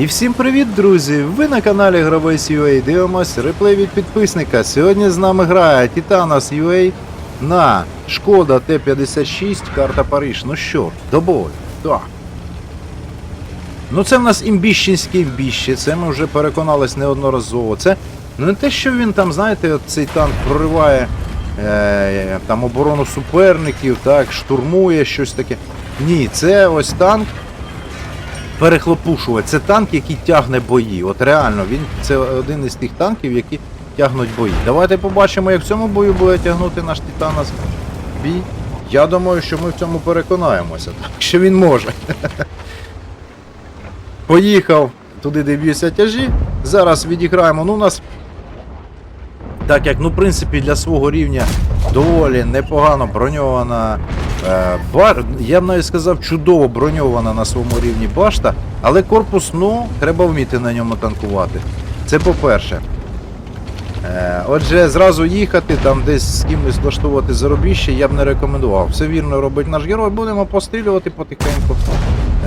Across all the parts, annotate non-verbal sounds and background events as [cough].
І всім привіт, друзі! Ви на каналі Гравець UA дивимось реплей від підписника. Сьогодні з нами грає Титанос UA на Шкода Т-56, карта Париж. Ну що, до. Так. Ну це в нас імбіщенське імбіще, це ми вже переконались неодноразово. Це ну, не те, що він там, знаєте, цей танк прориває е, там оборону суперників, так, штурмує щось таке. Ні, це ось танк перехлопушувати. Це танк, який тягне бої. От реально, він це один із тих танків, які тягнуть бої. Давайте побачимо, як в цьому бою буде тягнути наш Титанос бій. Я думаю, що ми в цьому переконаємося, так що він може. [laughs] Поїхав туди, де б'ються тяжі. Зараз відіграємо. Ну, у нас, так як, ну, в принципі, для свого рівня доволі непогано броньована. Е, бар, я б навіть сказав, чудово броньована на своєму рівні башта, але корпус, ну, треба вміти на ньому танкувати. Це по-перше. Е, Отже, зразу їхати, там десь з кимось влаштовувати заробіще, я б не рекомендував. Все вірно робить наш герой, будемо пострілювати потихеньку.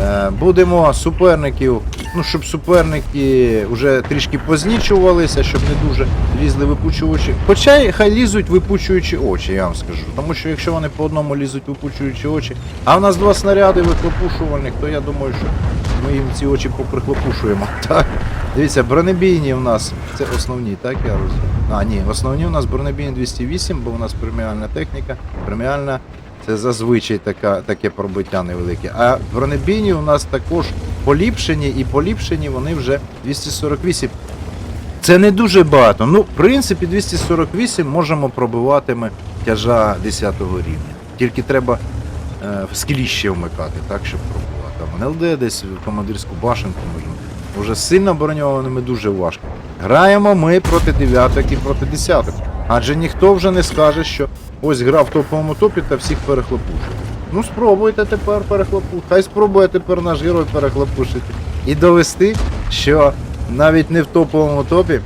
Е, Будемо суперників, ну щоб суперники вже трішки познічувалися, щоб не дуже лізли випучуючи. Хоча хай лізуть випучуючи очі, я вам скажу. Тому що якщо вони по одному лізуть випучуючи очі, а в нас два снаряди вихлопушувальних, то я думаю, що ми їм ці очі поприхлопушуємо. [laughs] Так. Дивіться, бронебійні в нас це основні, так я розумію. А, ні, основні у нас бронебійні 208, бо у нас преміальна техніка. Преміальна це зазвичай така, таке пробиття невелике. А бронебійні у нас також поліпшені, і поліпшені вони вже 248. Це не дуже багато. Ну, в принципі, 248 можемо пробивати ми тяжа 10 рівня. Тільки треба е, скіліще вмикати, так, щоб пробувати. Там НЛД десь в командирську башенку можна. Вже сильно броньованими дуже важко. Граємо ми проти дев'яток і проти десяток. Адже ніхто вже не скаже, що ось гра в топовому топі та всіх перехлопушить. Ну спробуйте тепер перехлопушити. Хай спробує тепер наш герой перехлопушити. І довести, що навіть не в топовому топі,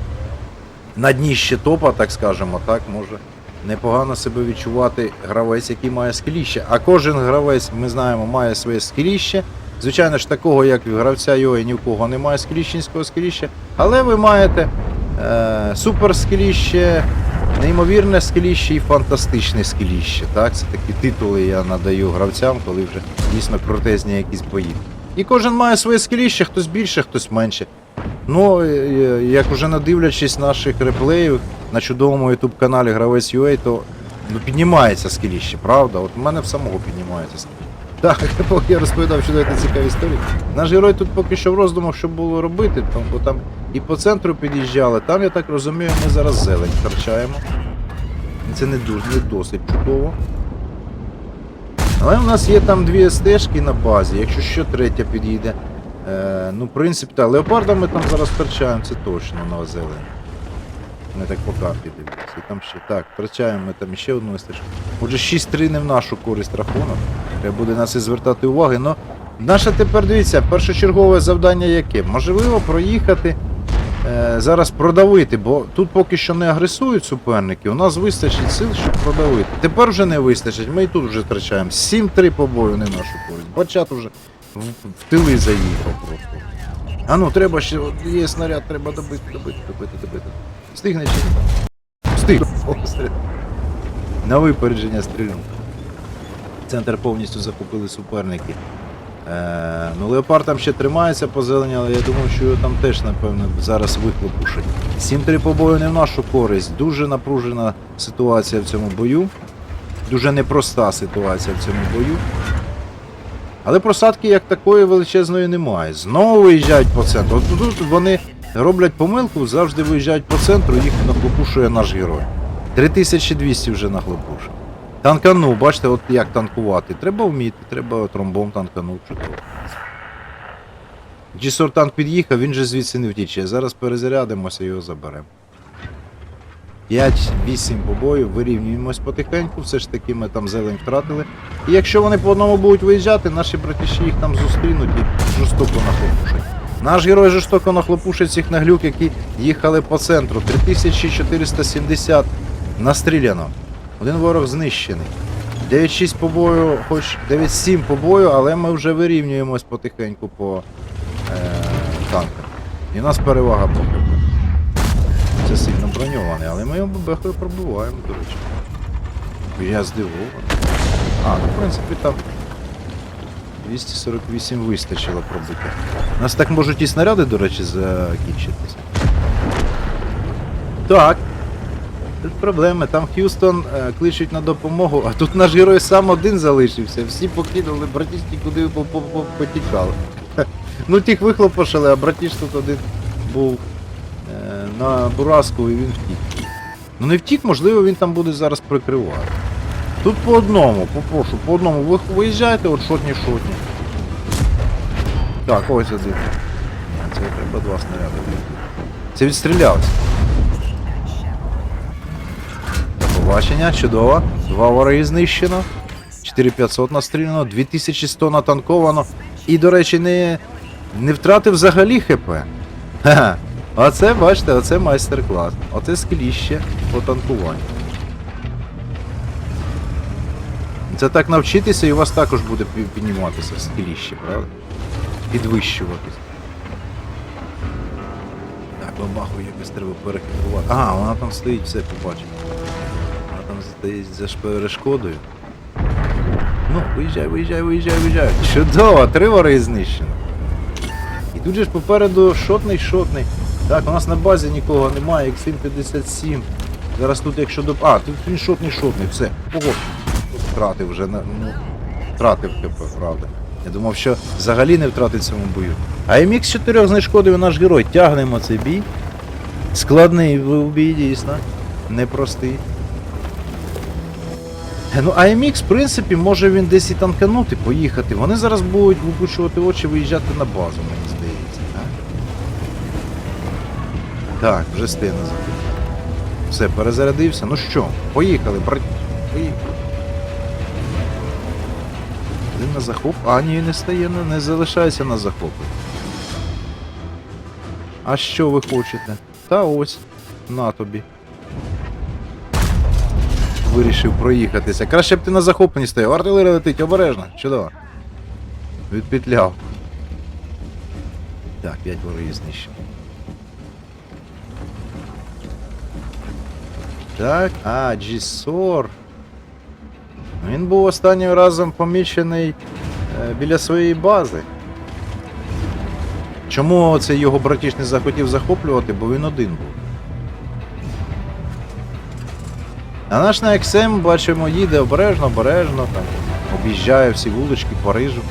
на дні ще топа, так скажемо, так, може непогано себе відчувати гравець, який має скіліще. А кожен гравець, ми знаємо, має своє скіліще. Звичайно ж, такого, як в гравця Йої, ні в кого немає скіліщенського скіліща, але ви маєте е, супер скіліще, неймовірне скіліще і фантастичне скіліще. Так? Це такі титули я надаю гравцям, коли вже дійсно крутезні якісь бої. І кожен має своє скіліще, хтось більше, хтось менше. Ну, е, е, як уже надивлячись наших реплеїв на чудовому YouTube каналі Гравець UA, то ну, піднімається скіліще, правда? От у мене в самого піднімається скіліще. Так, [laughs] я розповідав, що це цікаві історії. Наш герой тут поки що в роздумах, що було робити, там, бо там і по центру під'їжджали, там, я так розумію, ми зараз зелень втрачаємо. Це не дуже не досить чудово. Але у нас є там дві стежки на базі, якщо що третя під'їде. Е, ну, в принципі, так, леопарда ми там зараз втрачаємо, це точно на зелень. Ми так по карті дивимося. Там ще. Так, втрачаємо ми там ще одну стежку. Отже, 6-3 не в нашу користь рахунок. Треба буде на це звертати уваги. Но наше тепер дивіться, першочергове завдання яке? Можливо, проїхати. Е, зараз продавити, бо тут поки що не агресують суперники, у нас вистачить сил, щоб продавити. Тепер вже не вистачить, ми і тут вже втрачаємо. 7-3 по бою не нашу користь. Бачат уже в, в тили заїхав просто. А ну, треба ще, є снаряд, треба добити, добити, добити, добити. Встигне чи не? Встиг. На випередження стрільнув. Центр повністю захопили суперники. Е, ну, Леопард там ще тримається по зелені, але я думаю, що його там теж, напевно, зараз вихлопушать. 7-3 по бою не в нашу користь. Дуже напружена ситуація в цьому бою. Дуже непроста ситуація в цьому бою. Але просадки як такої величезної немає. Знову виїжджають по центру. От тут вони роблять помилку, завжди виїжджають по центру, їх нахлопушує наш герой. 3200 вже нахлопушив. Танканув, бачите, от як танкувати. Треба вміти, треба тромбом танканув чудово. G-Sort танк під'їхав, він же звідси не втіче. Зараз перезарядимося його заберемо. 5-8 побоїв, вирівнюємось потихеньку, все ж таки ми там зелень втратили. І якщо вони по одному будуть виїжджати, наші братіші їх там зустрінуть і жорстоко нахлопушать. Наш герой жорстоко нахлопушить цих наглюк, які їхали по центру. 3470 настріляно. Один ворог знищений. 9-6 по бою, хоч 9-7 по бою, але ми вже вирівнюємось потихеньку по е, танкам. І у нас перевага по ХП. Це сильно броньований, але ми його бехою пробиваємо, до речі. Я здивований. А, ну в принципі там 248 вистачило пробити. У нас так можуть і снаряди, до речі, закінчитися. Так. Тут проблеми, там Х'юстон е, кличуть на допомогу, а тут наш герой сам один залишився. Всі покинули, братішки куди по- по- по- потікали. [laughs] Ну тих вихлопошили, а братіш тут один був е, на бураску і він втік. Ну не втік, можливо, він там буде зараз прикривати. Тут по одному, попрошу, по одному. Ви виїжджайте, от шотні шотні. Так, ось один. Це треба два снаряди. Це відстрілявся. До побачення, чудово. Два вороги знищено. 4500 настріляно, 2100 натанковано. І, до речі, не, не втратив взагалі ХП. Ха-ха. Оце, бачите, оце майстер-клас. Оце скіліще по танкуванню. Це так навчитися і у вас також буде підніматися скіліще, правда? Підвищуватись. Так, бабаху якось треба перехитрувати. Ага, вона там стоїть, все побачив. Стоїть за перешкодою. Ну, виїжджай, виїжджай, виїжджай, виїжджай. Чудово, три вори знищено. І тут же ж попереду шотний, шотний. Так, у нас на базі нікого немає, як 757. Зараз тут, якщо до. А, тут він шотний, шотний, все. Ого. Втратив вже, на- ну, втратив ХП, правда. Я думав, що взагалі не втратить цьому бою. А MX 4 знешкодив наш герой. Тягнемо цей бій. Складний бій, дійсно. Непростий. Е, Ну, AMX, в принципі, може він десь і танканути, поїхати. Вони зараз будуть випучувати очі, виїжджати на базу, мені здається. Так, так вже стигне забити. Все, перезарядився. Ну що, поїхали, брат. Поїхали. Один на захоп. А, ні, не стає, не, не залишається на захопі. А що ви хочете? Та ось, на тобі. Вирішив проїхатися. Краще б ти на захопленні стояв. Артилерія летить, обережно. Чудово. Відпетляв. Так, 5 ворогів знищено. Так, а, Джісор. Він був останнім разом помічений е, біля своєї бази. Чому цей його братіш не захотів захоплювати, бо він один був. А наш на XM, бачимо, їде обережно, обережно, там, об'їжджає всі вулички Парижу.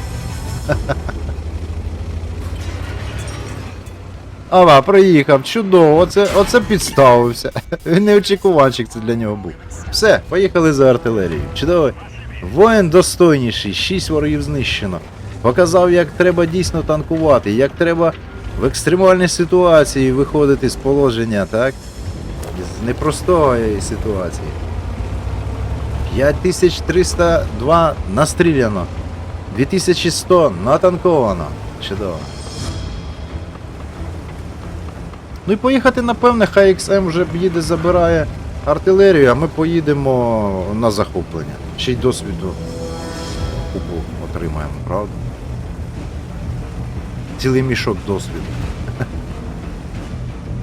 Ава, [laughs] приїхав, чудово, оце, оце підставився. [laughs] Він не очікуванчик це для нього був. Все, поїхали за артилерією. Чудовий. Воїн достойніший, 6 ворогів знищено. Показав, як треба дійсно танкувати, як треба в екстремальній ситуації виходити з положення, так? З непростої ситуації. 5302 настріляно. 2100 натанковано. Чудово. Ну і поїхати, напевне, хай XM вже їде, забирає артилерію, а ми поїдемо на захоплення. Ще й досвіду купу отримаємо, правда? Цілий мішок досвіду.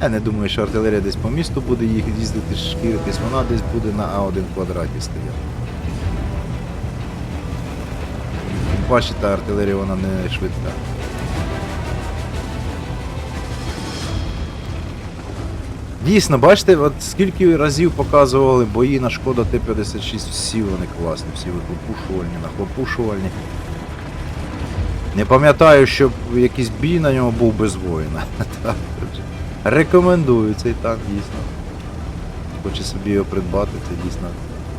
Я не думаю, що артилерія десь по місту буде їх їздити, шкіритись, вона десь буде на А1 квадраті стояти. Паче та артилерія вона не швидка. Дійсно, бачите, от скільки разів показували бої на шкода Т-56, всі вони класні, всі вихлопушувальні, нахлопушувальні. Не пам'ятаю, щоб якийсь бій на ньому був без воїна. [laughs] Рекомендую цей танк, дійсно. Хоче собі його придбати, це дійсно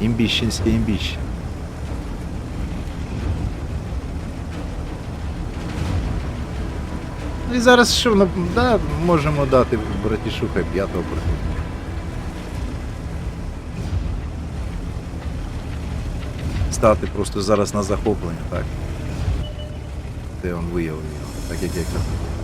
імбіщенське імбіще. Ну і зараз що, да, можемо дати братішу хай п'ятого приходу. Стати просто зараз на захоплення, так. Де він виявив його, так як я казав.